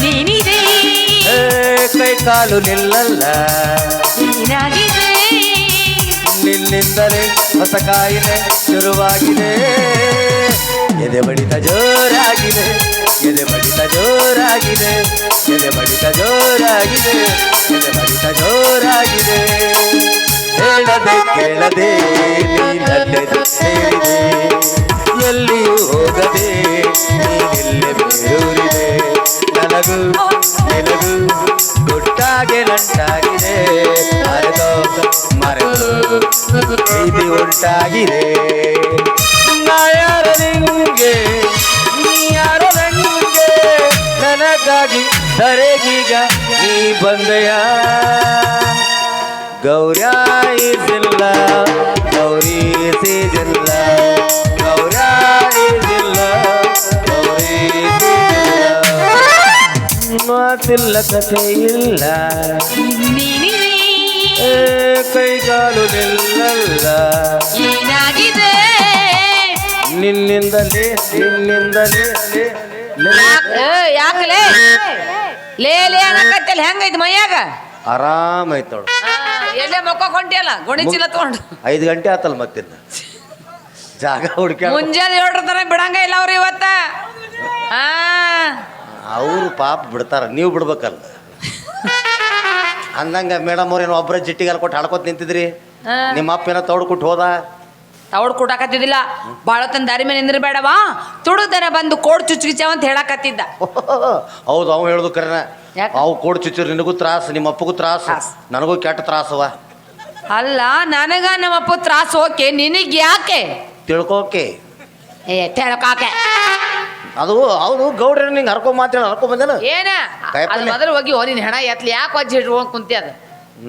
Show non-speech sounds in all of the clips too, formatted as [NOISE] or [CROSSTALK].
ನೀನಿದೆ ಕೈ ಕಾಲು ನಿಲ್ಲಲ್ಲ. ನೀನಾಗಿದೆ. ನಿನ್ನಿಂದಲೇ ಹೊಸ ಕಾಯಿಲೆ ಶುರುವಾಗಿದೆ. ಎದೆ ಬಡಿತ ಜೋರಾಗಿದೆ. ಎದೆ ಬಡಿತ ಜೋರಾಗಿದೆ. ಎದೆ ಬಡಿತ ಜೋರಾಗಿದೆ. ಎದೆ ಬಡಿತ ಜೋರಾಗಿದೆ. ಹೇಳದೆ ಕೇಳದೆ ಸೇರಿದೆ ಎಲ್ಲಿಯೂ ಹೋಗದೆ ನೀನಿಲ್ಲೇ ಬೇರೂರಿದೆ. ನನಗೂ, ನಿನಗೂ ಗುಟ್ಟಾಗೆ ನಂಟಾಗಿದೆ. ಮರೆತೋ ಮರೆತು ಪ್ರೀತಿ ಉಂಟಾಗಿದೆ. ನಾ ಯಾರ ನಿಂಗೆ ನೀ ಯಾರ ನಂಗೆ ನನಗಾಗಿ ಧರೆಗೀಗ ನೀ ಬಂದೆಯ? ಗೌರ್ಯ ಇದಿಲ್ಲ, ಗೌರಿ ಮಾತಿಲ್ಲ ಕಥೆ ಇಲ್ಲ ಕೈಗಾಲು ನಿಲ್ಲಲ್ಲ ನಿನ್ನಿಂದಲೇ ನಿನ್ನಿಂದಲೇ ಯಾಕಲೇ ಲೇ. ಲೇ? ಅನ್ನಕತ್ತಲ್ಲ ಹೆಂಗೈತಿ ಮೈಯಾಗ? ಆರಾಮ್ ಐತೋಳು ಎಲ್ಲೇ ಮಕ್ಕ ಕೊಂಟಿಯಲ್ಲ ಗೋಣಿ ಚೀಲ ತಗೊಂಡು. ಐದು ಗಂಟೆ ಆತಲ್ಲ ಮತ್ತಿನ್ನ. ಜಾಗ ಹುಡ್ಕ ಮುಂಜಾನೆ ಏಳ್ರ ತನಕ ಬಿಡಂಗ ಇಲ್ಲ ಅವ್ರು ಇವತ್ತ. ಪಾಪ ಬಿಡ್ತಾರ ನೀವು ಬಿಡ್ಬೇಕಲ್ಲ. ಅಂದಂಗ ಮೇಡಮ್ ಏನೋ ಒಬ್ಬರ ಜಿಟ್ಟಿಗೆಲ್ಲ ಕೊಟ್ಟು ಹಾಡ್ಕೊತ ನಿಂತಿದ್ರಿ? ನಿಮ್ಮ ಅಪ್ಪ ಏನೋ ತೌಡು ಕೊಟ್ಟು ಹೋದ? ತೌಡ್ ಕೂಡಕತ್ತಿದ್ದಿಲ್ಲ. ಬಾಳ ತನ್ನ ದಾರಿ ಮೇಲೆ ನಿಂದ್ರಬೇಡವಾ ತುಡುದನ ಬಂದು ಕೋಡ್ ಚುಚ್ಕಿಚಾವ ಅಂತ ಹೇಳಕತ್ತಿದ್ದ. [LAUGHS] ಹೌದು ಅವ ಹೇಳುದು ಕರೆನ. ಅವ್ ಅವು ಕೋಡ್ ಚುಚ್ಚ ನಿನಗೂ ತ್ರಾಸ ನಿಮ್ಮ ಅಪ್ಪಗೂ ತ್ರಾಸ. ನನಗೂ ಕೆಟ್ಟ ತ್ರಾಸವ. ಅಲ್ಲ ನನಗ ನಮ್ಮಪ್ಪ ತ್ರಾಸ ಓಕೆ ನಿನಗ್ ಯಾಕೆ? ತಿಳ್ಕೋಕೆ. ಏ ತೆಳಕಾಕೆ. ಅದು ಅವನು ಗೌಡ್ರ ನಿಂಗೆ ಹರ್ಕೊ ಮಾತಾಡ ಹರ್ಕೊ ಬಂದೇನ? ಏನ? ಅದು ಮೊದಲು ಹೋಗಿ ಓ ನಿನ್ ಹೆಣ ಎತ್ಲಿ ಯಾಕೆ ವಜ್ಜಿ ಹಿಡ್ಕೊಂಡು ಕುಂತಿ ಅದು?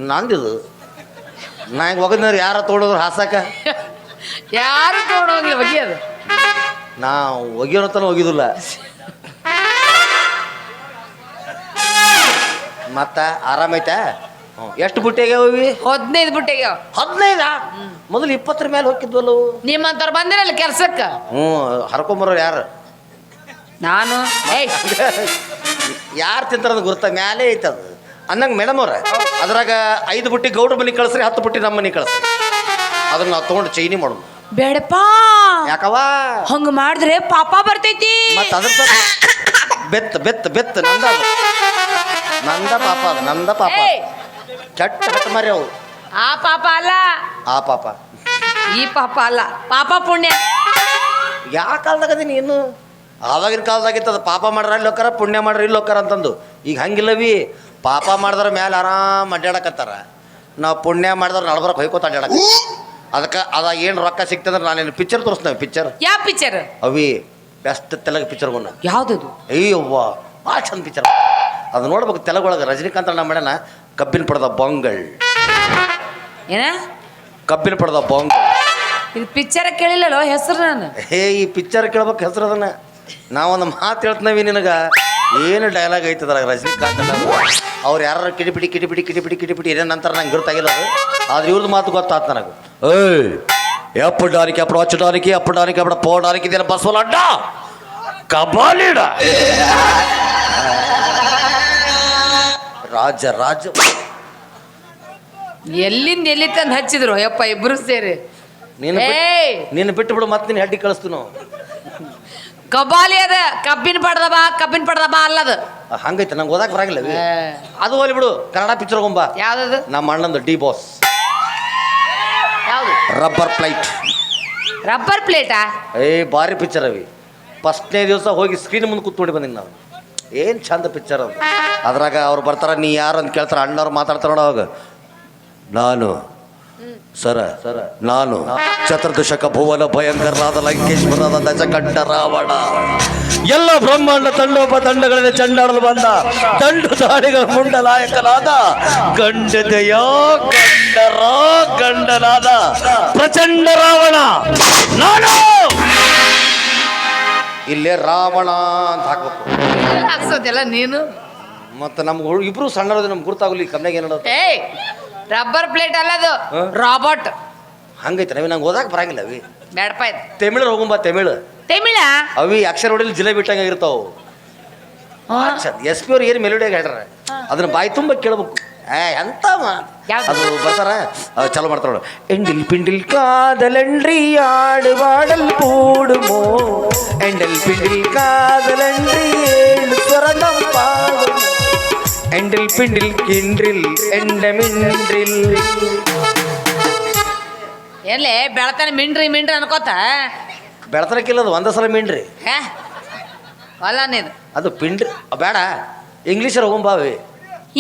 ನಂದಿದು. ನಾ ಹಿಂಗೆ ಒಗದ್ನವ್ರು ಯಾರ ತೊಗೊಂಡ್ರು ಹಾಸಕ? [LAUGHS] ಯಾರು ತಗೊಂಡೋಗಿ ಹೋಗಿ ಅದು? ನಾ ಒಗಿಯೋನತನ ಒಗಿದಿಲ್ಲ. ಮತ್ತ ಆರಾಮೈತಾ ಹ್ಞೂ. ಎಷ್ಟು ಬುಟ್ಟಿಯಾಗ್ಯಾವವಿ ಹದಿನೈದು ಬುಟ್ಟೆಗೆ ಹದಿನೈದ? ಮೊದಲು ಇಪ್ಪತ್ತರ ಮೇಲೆ ಹೋಗಿದ್ವಲ್ಲ ನಿಮ್ಮಂತವ್ರು ಬಂದಿರಲ್ಲ ಕೆಲ್ಸಕ್ಕೆ? ಹ್ಞೂ ಹರ್ಕೊಂಬರೋರು ಯಾರು? ನಾನು? ಏಯ್! ಯಾರು ತಿಂತಾರದ ಗುರುತ? ಮ್ಯಾಲೆ ಐತೆ ಅದು ಅಂದಂಗೆ ಮೇಡಮ್ ಅವ್ರೆ ಅದ್ರಾಗ ಐದು ಬುಟ್ಟಿ ಗೌಡ ಮನೆ ಕಳಿಸ್ರಿ ಹತ್ತು ಬುಟ್ಟಿ ನಮ್ಮ ಮನೆ ಕಳಿಸ್ರಿ. ಅದನ್ನ ನಾವು ತೊಗೊಂಡು ಚೈನಿ ಮಾಡೋದು. ಬೇಡಪ್ಪ! ಯಾಕವ ಹಂಗ ಮಾಡಿದ್ರೆ ಪಾಪ ಬರ್ತೈತಿ. ಮತ್ತೆ ಅದ್ರ ಬೆತ್ ಬೆತ್ತ ಬೆತ್ತ ಬೆತ್ತ ನಂದ ಅದು. ನಂದ ಪಾಪ ಅದು ನಂದ ಪಾಪ ಅದು. ಏಯ್, ಕೆಟ್ಟ ಮಾರಿ ಅವು. ಆ ಪಾಪ ಅಲ್ಲ. ಆ ಪಾಪ. ಈ ಪಾಪ ಅಲ್ಲ. ಪಾಪ ಪುಣ್ಯ. ಯಾವ ಕಾಲದಾಗ ಅದೀನಿ ಇನ್ನು? ಆವಾಗಿನ ಕಾಲದಾಗಿತ್ತು ಅದು ಪಾಪ ಮಾಡ್ರ ಇಲ್ಲಿ ಹೋಕಾರ ಪುಣ್ಯ ಮಾಡ್ರ ಇಲ್ಲಿ ಹೋಕಾರ ಅಂತಂದು. ಈಗ ಹಂಗಿಲ್ಲವಿ ಪಾಪ ಮಾಡಿದ್ರ ಮೇಲೆ ಆರಾಮ್ ಅಡ್ಡಾಡಕತ್ತಾರ ನಾವು ಪುಣ್ಯ ಮಾಡಿದ್ರೆ ನಡ್ಬರಕ್ಕೆ ಹೊಯ್ಕೋತ ಅಡ್ಡಾಡಕ ಅದಕ್ಕೆ ಅದ ಏನು ರೊಕ್ಕ ಸಿಕ್ತಂದ್ರೆ ನಾನೇನು ಪಿಕ್ಚರ್ ತೋರಿಸ್ತೇವೆ ಪಿಕ್ಚರ್ ಯಾವ ಪಿಕ್ಚರ್ ಅವಿ ಬೆಸ್ಟ್ ತೆಲಗ ಗುಣ ಯಾವ್ದದು? ಅಯ್ಯವ್ವ ಭಾಳ ಚಂದ ಪಿಕ್ಚರ್ ಅದು ನೋಡ್ಬೇಕು ತೆಲಗೊಳಗೆ ರಜನಿಕಾಂತ್ ನಮ್ಮ ಮಾಡ್ಯಾನ ಕಬ್ಬಿನ ಪಡೆದ ಬೊಂಗಲ್. ಏನ? ಕಬ್ಬಿನ ಪಡೆದ ಬೊಂಗಳ್ ಇದು ಪಿಕ್ಚರ್ ಕೇಳಿಲ್ಲಲ್ಲೋ ಹೆಸರು ನಾನು? ಹೇ ಈ ಪಿಕ್ಚರ್ ಕೇಳ್ಬೇಕು ಹೆಸರು ಅದನ್ನ. ನಾವೊಂದು ಮಾತು ಹೇಳ್ತೀವಿ ನಿನಗೆ. ಏನು ಡೈಲಾಗ್ ಐತದ ರಜನಿಕಾಂತ್ ಅವ್ರು ಯಾರು ಕಿಟಿಪಿಟಿ ಕಿಟಿಪಿಟಿ ಕಿಟಿಪಿಟಿ ಕಿಟಿಪಿಟಿ ಇದೇ ನಂತರ ನಂಗೆ ಗೊತ್ತಾಗಿಲ್ಲ ಅದು. ಆದ್ರೆ ಇವ್ರದ್ದು ಮಾತು ಗೊತ್ತಾತ ನನಗೆ. ಏಯ್ ಎಪ್ಪು ಡಾನಿಕೆ ಅಪ್ಪ ಹಚ್ಚ ಡಾನಿಕೆ ಅಪ್ಪು ಡಾನಿಕೆ ಅಪ್ಪ ಪೋ ಡಾನಿಕೆ ಇದೆಲ್ಲ ಬಸವಲ ಅಡ್ಡ. ಕಬಾಲಿಡ. ರಾಜ ರಾಜ. ಎಲ್ಲಿಂದ ಎಲ್ಲಿ ತಂದು ಹಚ್ಚಿದ್ರು? ಯಪ್ಪ ಇಬ್ರು ಸೇರಿ. ನೀನು ಏಯ್! ನಿನ್ನ ಬಿಟ್ಟು ಬಿಡು ಮತ್ತೆ ನೀನು ಹಡ್ಡಿ ಕಳಿಸ್ತು ಕಬ್ಬಾಲಿ ಅದ ಕಬ್ಬಿನ ಪಡೆದ ಬಾ ಕಬ್ಬಿನ ಪಡ್ದ ಬಾ ಅಲ್ಲದ. ಹಂಗೈತೆ ನಂಗೆ ಓದಕ್ಕೆ ಬರಾಗಿಲ್ಲ. ಅದು. ಹೋಲಿ ಬಿಡು ಕನ್ನಡ ಪಿಕ್ಚರ್ ಗೊಂಬ ಯಾವ್ದದು? ನಮ್ಮ ಅಣ್ಣಂದು ಡಿ ಬಾಸ್. ಯಾವ್ದು? Rubber plate. ರಬ್ಬರ್ ಪ್ಲೇಟಾ? ಏ ಭಾರಿ ಪಿಕ್ಚರ್ ಅವಿ. ಫಸ್ಟ್ನೇ ದಿವಸ ಹೋಗಿ ಸ್ಕ್ರೀನ್ ಮುಂದೆ ಕೂತ್ಕೊಂಡು ಬಂದಿನಿ ನಾವು ಏನು ಚಂದ ಪಿಕ್ಚರ್ ಅದು. ಅದ್ರಾಗ ಅವ್ರು ಬರ್ತಾರ ನೀ ಯಾರು? ಅಂತ ಕೇಳ್ತಾರ ಅಣ್ಣವ್ರು ಮಾತಾಡ್ತಾರ ನೋಡ ಅವಾಗ. ನಾನು ಸರ ಸರ ನಾನು ಚತುರ್ದಶಕ ಭುವನ ಭಯಂಕರನಾದ ಲಂಕೇಶ್ವರದ ದಶಕಂಡ ರಾವಣ ಎಲ್ಲ ಬ್ರಹ್ಮಾಂಡ ತಂಡೋಪ ತಂಡಗಳಲ್ಲಿ ಚಂಡಾಡಲು ಬಂದ ತಂಡು ದಾಳಿಗಳ ಮುಂಡಲಾಯಕನಾದ ಗಂಡದೆಯ ಗಂಡರ ಗಂಡನಾದ ಪ್ರಚಂಡ ರಾವಣ. ನಾನು! ಇಲ್ಲೇ ರಾವಣ ಅಂತ ಹಾಕ್ಬೇಕು. ಹಾಕ್ಸೋದಿಲ್ಲ ನೀನು? ಮತ್ತೆ ನಮ್ಗೆ ಇಬ್ರು ಸಣ್ಣರೋದು ನಮ್ಗೆ ಗುರುತಾಗಲಿ ಕಮ್ಮಿಗೆ ಏನಾದ್ರು ರಬ್ಬರ್ ಪ್ಲೇಟ್ ಅಲ್ಲದು ಹ? ರಾಬರ್ಟ್ ಹಂಗೈತೆ ನವಿ ನಂಗೆ ಓದಾಕ ಬರಂಗಿಲ್ಲ ಅವಿ ಬೇಡಪ್ಪ ಇದು ತಮಿಳು ಹೋಗುಂಬ ತಮಿಳು ತಮಿಳ ಅವಿ ಅಕ್ಷರ ಹೊಡಿಲಿ ಜಿಲೇಬಿ ಇಟ್ಟಂಗೆ ಇರ್ತಾವು ಭಾಳ ಚಂದ ಎಸ್ ಪಿ ಅವ್ರು ಏನು ಮೆಲೋಡಿಯಾಗಿ ಹೇಳ್ಯಾರ ಅದನ್ನ ಬಾಯಿ ತುಂಬ ಕೇಳ್ಬೇಕು ಏ ಎಂತ ಮಾತ್. ಯಾವ್ದು? ಅದು ಬರ್ತಾರ ಅವ್ ಚಲೋ ಮಾಡ್ತಾರ ನೋಡು. ಎಂಡಿಲ್ ಪಿಂಡಿಲ್ ಕಾದಲಂಡ್ರಿ ಆಡು ಬಾಡಲ್ ಕೂಡುಮೋ ಎಂಡಲ್ ಪಿಂಡಿಲ್ ಕಾದಲಂಡ್ರಿ ಏಳು ಸ್ವರದಂ ಪಾಡುಮೋ ಎಂಡಿಲ್ ಪಿಂಡಿಲ್ ಕಿಂಡ್ರಿಲ್ ಎಂಡ ಮಿಂಡ್ರಿಲ್. ಎಲ್ಲಿ ಬೆಳತನ ಮಿಂಡ್ರಿ ಮಿಂಡ್ರಿ ಅನ್ಕೋತ? ಬೆಳತನಕ್ಕಿಲ್ಲದು ಒಂದೇ ಸಲ ಮಿಂಡ್ರಿ. ಹೇ? ಅಲ್ಲ ನೀನು. ಅದು ಪಿಂಡ್ರಿ ಬೇಡ. ಇಂಗ್ಲೀಷರ್ ಹೋಗಂಬಾವಿ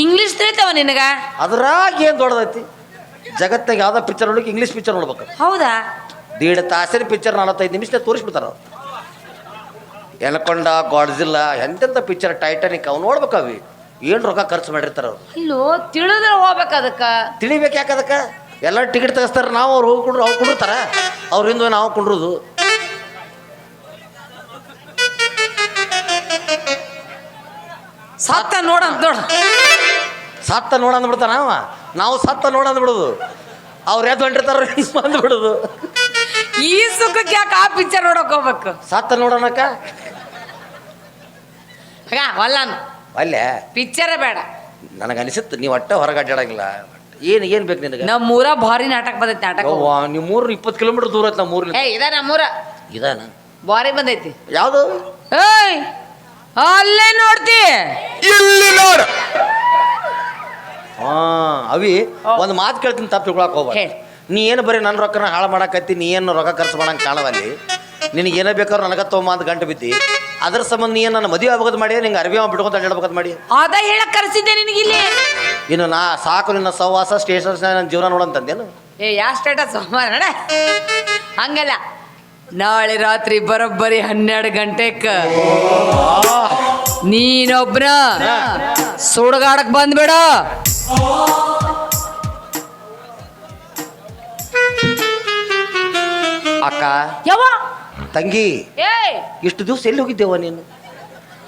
ಇಂಗ್ಲೀಷ್ ತಿಳಿತಾವ ನಿನಗ? ಅದ್ರಾಗ ಏನು ದೊಡ್ಡದೈತಿ? ಜಗತ್ತಾಗ ಯಾವ್ದೋ ಪಿಕ್ಚರ್ ನೋಡಕ್ಕೆ ಇಂಗ್ಲೀಷ್ ಪಿಕ್ಚರ್ ನೋಡ್ಬೇಕು. ಹೌದಾ? ದೀಡ್ ತಾಸಿನ ಪಿಕ್ಚರ್ ನಲವತ್ತೈದು ನಿಮಿಷ ತೋರಿಸ್ಬಿಡ್ತಾರ ಎನಕೊಂಡ ಗಾಡ್ಜಿಲ್ಲ ಎಂತೆಂಥ ಪಿಕ್ಚರ್ ಟೈಟಾನಿಕ್ ಅವು ನೋಡ್ಬೇಕು ಅವಿ. ಏನು ರೊಕ್ಕ ಖರ್ಚು ಮಾಡಿರ್ತಾರ ಅವ್ರು? ಅಲ್ಲೋ ತಿಳಿದ್ರೆ ಹೋಗ್ಬೇಕು ಅದಕ್ಕೆ. ತಿಳಿಬೇಕು ಯಾಕೆ ಅದಕ್ಕೆ? ಎಲ್ಲ ಟಿಕೆಟ್ ತೆಗಿಸ್ತಾರೆ ನಾವು ಅವ್ರು ಹೋಗ್ಕೊಂಡ್ರು ಅವ್ರು ಕುಂಡಿರ್ತಾರ ಅವ್ರಿಂದ ಹಿಂದೆ ನಾವು ಕುಂಡ್ರುದು. ಸತ್ತ ನೋಡಂತ ನೋಡ. ಸತ್ತ ನೋಡ ಅಂದ್ಬಿಡ್ತಾನ ಅವ? ನಾವು ಸತ್ತ ನೋಡ ಅಂದ್ಬಿಡುದು ಅವ್ರು ಎದ್ದು ಹೊಂಟಿರ್ತಾರ ಬಂದ್ಬಿಡುದು ಈ ಸುಖಕ್ಕೆ ಯಾಕೆ ಆ ಪಿಕ್ಚರ್ ನೋಡಕ್ ಹೋಗ್ಬೇಕು? ಸತ್ತ ನೋಡೋಣಕ್ಕ ವಲ್ಲಾನು ಅಲ್ಲೇ? ಪಿಕ್ಚರೇ ಬೇಡ. ನನಗೆ ಅನಿಸುತ್ತೆ ನೀವು ಅಟ್ಟ ಹೊರಗೆ ಅಡ್ಡಾಡಂಗಿಲ್ಲ. ಏನು ಏನು ಬೇಕು ನಿನಗೆ? ನಮ್ಮೂರ ಭಾರಿ ನಾಟಕ ಬಂದೈತಿ ನಾಟಕ. ಅವ್ವ, ನೀವು ಮೂರು ಇಪ್ಪತ್ತು ಕಿಲೋಮೀಟರ್ ದೂರ ಐತೆ ನಮ್ಮೂರ ಮೂರು ಏ ಇದ ನಮ್ಮೂರ? ಇದಾನ? ಭಾರಿ ಬಂದೈತಿ. ಯಾವುದು? ಏಯ್ ಅಲ್ಲೇ ನೋಡ್ತಿ. ಇಲ್ಲಿ ನೋಡು. ಹಾ ಅವಿ ಒಂದು ಮಾತು ಕೇಳ್ತೀನಿ ತಪ್ಪು ತಿಳ್ಕೊಳಕ್ ಹೋಗ್ಬೇಡ. ಹೇಳ್. ನೀ ಏನು ಬರೀ ನನ್ನ ರೊಕ್ಕನ ಹಾಳು ಮಾಡಾಕತ್ತಿ ನೀ ಏನು ರೊಕ್ಕ ಖರ್ಚು ಮಾಡಂಗೆ ಕಾಣವಲ್ಲಿ? ನಿನಗೆ ಏನೇ ಬೇಕಾದ್ರೂ ನನಗೆ ತೊಗೊಂಬ ಅಂತ ಗಂಟು ಬಿದ್ದಿ. ಅದ್ರ ಸಂಬಂಧ ನೀ ಏನು ನನ್ನ ಮದುವೆ ಆಗ್ಬೋದು ಮಾಡಿ ನಿಂಗೆ ಅರ್ಬಿ ಬಿಟ್ಕೊಂತ ಅಡ್ಡಾಡ್ಬೇಕಂತ ಮಾಡಿ ಅದ ಹೇಳಕ್ ನಿನಗೆ ಇಲ್ಲಿ ಇನ್ನು ನಾ ಸಾಕು ನಿನ್ನ ಸಹವಾಸ ಸ್ಟೇಷನ್ ನನ್ನ ಜೀವನ ನೋಡಂತಂದೇನು ಏ ಯಾ ಸ್ಟೇಟಸ್ ನಡ ಹಂಗಲ್ಲ. ನಾಳೆ ರಾತ್ರಿ ಬರೋಬ್ಬರಿ ಹನ್ನೆರಡು ಗಂಟೆಕ. ನೀನೊಬ್ನ ಸುಡ್ಗಾಡಕ್ ಬಂದ್ಬೇಡ. ಅಕ್ಕ. ಯಾವ ತಂಗಿ ಏಯ್! ಇಷ್ಟು ದಿವಸ ಎಲ್ಲಿ ಹೋಗಿದ್ದೇವ ನೀನು?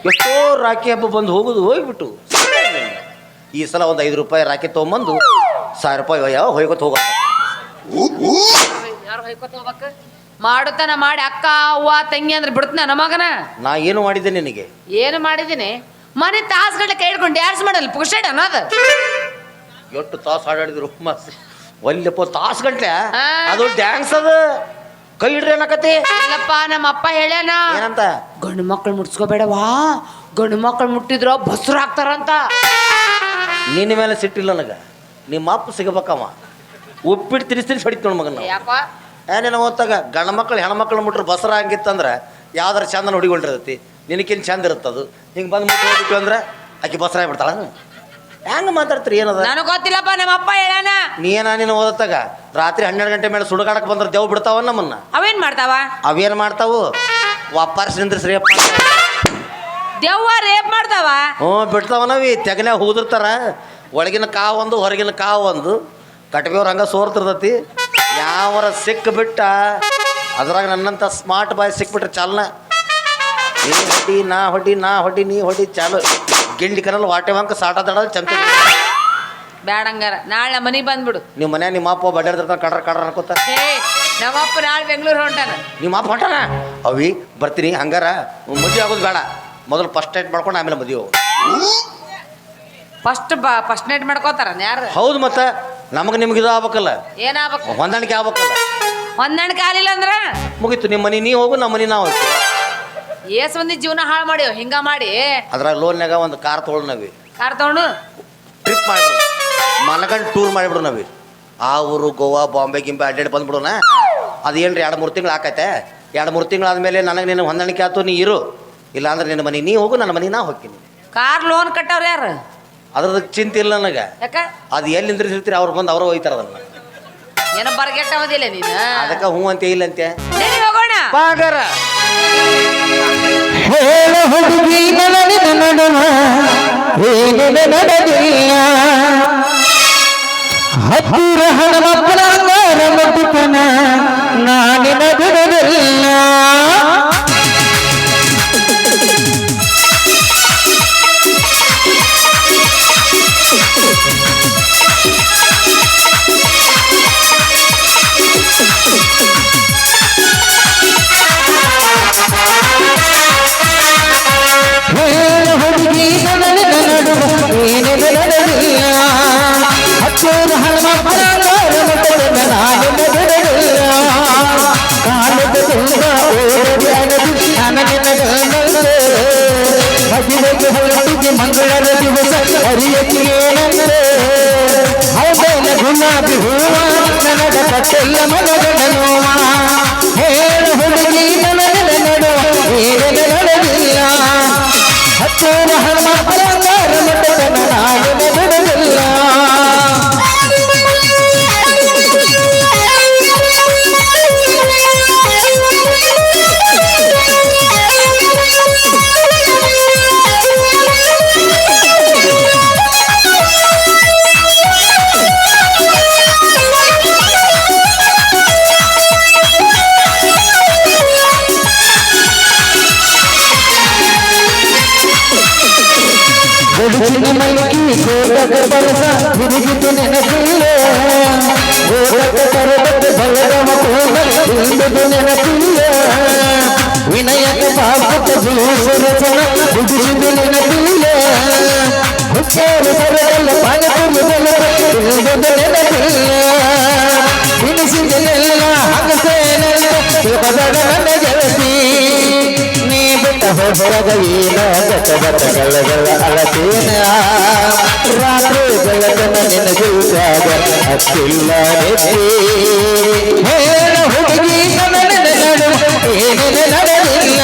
ಎಷ್ಟೋ ರಾಖಿ ಹಬ್ಬ ಬಂದು ಹೋಗುದು ಹೋಗ್ಬಿಟ್ಟು. ಈ ಸಲ ಒಂದು ಐದು ರೂಪಾಯಿ ರಾಖಿ ತಗೊಂಬಂದು ಸಾವಿರ ರೂಪಾಯಿ ಯಾವ ಹೋಯ್ಕೊತ ಹೋಗ ಯಾರು ಹೊಯ್ಕೊತ ಹೋಗ್ಬೇಕ? ಮಾಡುತ್ತಾನ ಮಾಡಿ ಅಕ್ಕ ಅವ್ವ ತಂಗಿ ಅಂದ್ರೆ ಬಿಡ್ತಾನ ನಮ್ಮ ಮಗನ? ನಾ ಏನು ಮಾಡಿದ್ದೆ ನಿನಗೆ? ಏನು ಮಾಡಿದೀನಿ ಮನೆ ತಾಸ್ಗಡ್ಲೆ ಕೈ ಹಿಡ್ಕೊಂಡು ಡ್ಯಾನ್ಸ್ ಮಾಡಲ್ಲ ಪುಕ್ಷಡ್ ಅನ್ನೋದು ಎಷ್ಟು ತಾಸು ಆಡಾಡಿದ್ರು ಒಲ್ಲಪ್ಪ ಒಲ್ಲೆಪ್ಪ ತಾಸು ಗಂಟ್ಲೆ ಆ. ಅದು ಡ್ಯಾನ್ಸ್ ಅದು. ಕೈ ಇಡ್ರಿ ಅನ್ನಕತಿ ಇಲ್ಲಪ್ಪ ನಮ್ಮ ಅಪ್ಪ ಹೇಳ್ಯಾನ. ಏನಂತ? ಗಂಡು ಮಕ್ಕಳು ಮುಟ್ಸ್ಕೋಬೇಡವಾ ಗಂಡು ಮಕ್ಕಳು ಮುಟ್ಟಿದ್ರ ಬಸ್ರು ಹಾಕ್ತಾರಂತ. ನಿನ್ನ ಮೇಲೆ ಸಿಟ್ಟಿಲ್ಲ ನನಗೆ. ನಿಮ್ಮ ಅಪ್ಪ ಸಿಗಬೇಕವ ಉಪ್ಪಿಟ್ಟು ತಿರ್ಸಿ ತಿರ್ಸಿ ಹೊಡಿತು ನೋಡ್ ಮಗನ ಯಾಕೋ? ಏನೇನೋ ಓದ್ತಾಗ ಗಂಡ ಮಕ್ಕಳು ಹೆಣ್ಮಕ್ಳು ಮುಟ್ರೆ ಬಸರ ಹಂಗಿತ್ತಂದ್ರೆ ಯಾವ್ದಾರ ಚಂದ ನೋಡಿಕೊಂಡಿರ್ತೈತಿ ನಿನಕಿನ್ ಚಂದ ಇರುತ್ತದು? ಹಿಂಗೆ ಬಂದು ಮುಟ್ಟು ಅಂದ್ರೆ ಆಕೆ ಬಸರ ಆಗ್ಬಿಡ್ತಾಳ ಹೆಂಗೆ ಮಾತಾಡ್ತೀರಿ ಏನದ? ನನಗೆ ಗೊತ್ತಿಲ್ಲಪ್ಪ ನಮ್ಮ ಅಪ್ಪ ಹೇಳಾನ ನೀ ಏನ ನೀನು ಓದತ್ತಾಗ? ರಾತ್ರಿ ಹನ್ನೆರಡು ಗಂಟೆ ಮೇಲೆ ಸುಡುಗಾಡಕ್ಕೆ ಬಂದ್ರೆ ದೇವ್ ಬಿಡ್ತಾವ ನಮ್ಮನ್ನ. ಅವೇನ್ ಮಾಡ್ತಾವ? ಅವೇನು ಮಾಡ್ತಾವು? ವಾಪಾರ್ಸ್ ನಿಂದ್ರಿಸ್ರಿಯಪ್ಪ ದೆವ್ವ ರೇಪ್ ಮಾಡ್ತಾವ? ಹ್ಞೂ ಬಿಡ್ತಾವ ನಾವಿ ತೆಗನ್ಯಾಗ ಹೂದಿರ್ತಾರ. ಒಳಗಿನ ಕಾವು ಒಂದು ಹೊರಗಿನ ಕಾವು ಒಂದು. ಕಟ್ಬೇವ್ರ ಹಂಗ ಸೋರ್ತಿರ್ತತಿ. ಯಾವರ ಸಿಕ್ಕ ಬಿಟ್ಟ ಅದ್ರಾಗ ನನ್ನಂಥ ಸ್ಮಾರ್ಟ್ ಬಾಯ್ ಸಿಕ್ಬಿಟ್ರೆ ಚಾಲನ. ನೀ ಹೊಡಿ ನಾ ಹೊಡಿ ನಾ ಹೊಡಿ ನೀ ಹೊಡಿ ಚಾಲು. ಗಿಂಡಿ ಕರಲ್ ವಾಟೆ ಬಂಕ ಸಾಟ ಚಂತ ಬ್ಯಾಡಂಗಾರ ನಾಳೆ ನಮ್ಮ ಮನೆಗೆ ಬಂದ್ಬಿಡು. ನಿಮ್ಮ ಮನೆ ನಿಮ್ಮ ಅಪ್ಪ ಬಡ್ಡಾಡ್ತಿರ್ತಾನೆ ಕಡ್ರ ಕಡ್ರ ಅನ್ಕೋತ. ನಮ್ಮ ನಮ್ಮಪ್ಪ ನಾಳೆ ಬೆಂಗಳೂರು ಹೊಂಟಾನ. ನಿಮ್ಮ ಅಪ್ಪ ಹೊಂಟಾನ? ಅವಿ ಬರ್ತೀನಿ ಹಂಗಾರ ಮದುವೆ ಆಗೋದು ಬೇಡ. ಮೊದಲು ಫಸ್ಟ್ ಏಟ್ ಮಾಡ್ಕೊಂಡು ಆಮೇಲೆ ಮದುವೆ ಹೋಗು. ಫಸ್ಟ್ ಬಾ ಫಸ್ಟ್ ನೈಟ್ ಮಾಡ್ಕೋತಾರ ಯಾರು? ಹೌದು ಮತ್ತೆ ನಮಗೆ ನಿಮ್ಗೆ ಇದು ಆಗ್ಬೇಕಲ್ಲ. ಏನಾಗ್ಬೇಕು? ಹೊಂದಾಣಿಕೆ ಆಗ್ಬೇಕಲ್ಲ. ಹೊಂದಾಣಿಕೆ ಆಗಲಿಲ್ಲ ಅಂದ್ರೆ? ಮುಗೀತು ನಿಮ್ಮ ಮನೆ ನೀ ಹೋಗು ನಮ್ಮ ಮನೆ ನಾವು ಹೋಗ್ತೀವಿ. ಏಸ್ ಮಂದಿ ಜೀವನ ಹಾಳು ಮಾಡಿ ಹಿಂಗ ಮಾಡಿ. ಅದ್ರಾಗ ಲೋನ್ಯಾಗ ಒಂದು ಕಾರ್ ತೊಗೊಳ್ ನಾವಿ. ಕಾರ್ ತಗೊಂಡು? ಟ್ರಿಪ್ ಮಾಡಿ ಮನಗಂಡು ಟೂರ್ ಮಾಡಿಬಿಡು ನಾವಿ. ಆ ಊರು ಗೋವಾ ಬಾಂಬೆ ಗಿಂಬೆ ಅಡ್ಡಾಡಿ ಬಂದ್ಬಿಡೋಣ. ಅದೇನ್ರಿ ಎರಡು ಮೂರು ತಿಂಗಳು ಆಕೈತೆ? ಎರಡು ಮೂರು ತಿಂಗಳು ಆದಮೇಲೆ ನನಗೆ ನಿನ್ನ ಹೊಂದಾಣಿಕೆ ಆಯ್ತು ನೀ ಇರು. ಇಲ್ಲಾಂದ್ರೆ ನಿನ್ನ ಮನೆ ನೀ ಹೋಗು ನನ್ನ ಮನೆ ನಾ ಹೋಗ್ತೀನಿ. ಕಾರ್ ಲೋನ್ ಕಟ್ಟವ್ರ ಯಾರು? ಅದ್ರದ್ದು ಚಿಂತೆ ಇಲ್ಲ ನನಗೆ. ಯಾಕ? ಅದು ಎಲ್ಲಿ ನಿಂದ್ರಿಸಿರ್ತೀರಿ? ಅವ್ರು ಬಂದು ಅವರು ಹೋಯ್ತಾರ ಅದನ್ನ. ಏನೋ ಬರ್ಗೆಟ್ಟಿಲ್ಲ ನೀನು? ಅದಕ್ಕೆ ಹ್ಞೂ ಅಂತ ಇಲ್ಲ ಅಂತೆ ನಡಿ ಹೋಗೋಣ. ಪಾಗರ. ಹೇಳ ಹುಡುಗಿ ನನಗೆ ನಡುವ ಏನಿನ ನಡೆದಿಲ್ಲ. ಹತ್ತಿರ ಹಣ ಮಕ್ಕಳ ಮಟ್ಟುತನ ಕಟ್ಟೆಲ್ಲ ಮನಗಡ ನೋವ. ಹೇಳು ಹುಡುಗಿ ನನಗೆ ನಡುವ ಏನೇನು ನಡೆದಿಲ್ಲ ಹತ್ತೂರ ಸ್ವರಚನ ಬುದುಗಿದಿನ ಬೀಳ ಹುಚ್ಚಾರ ಸರಲ್ಲ ಪಾಯ ತುಂಬದಲ್ಲ ತಿಳಿದದನ ಬೀಳ ತಿನಿಸಿದನೆಲ್ಲ ಹಗಸೇನಲ್ಲ ನೀ ಬಿಟ್ಟ ಹೋಗದ ವೀಣ ಗತಗತಗಳಗಳ ಅಳತೇನ ರಾತ್ರಿ ಬೆಳಕನ ನೆನಗಿದ್ದಾಗ ಅತ್ತಿಲ್ಲ ನೆತ್ತಿ ಹೇಳ ಹುಡುಗಿ ಕನನ ನಡು ಏನೇನ ನಡೆದಿಲ್ಲ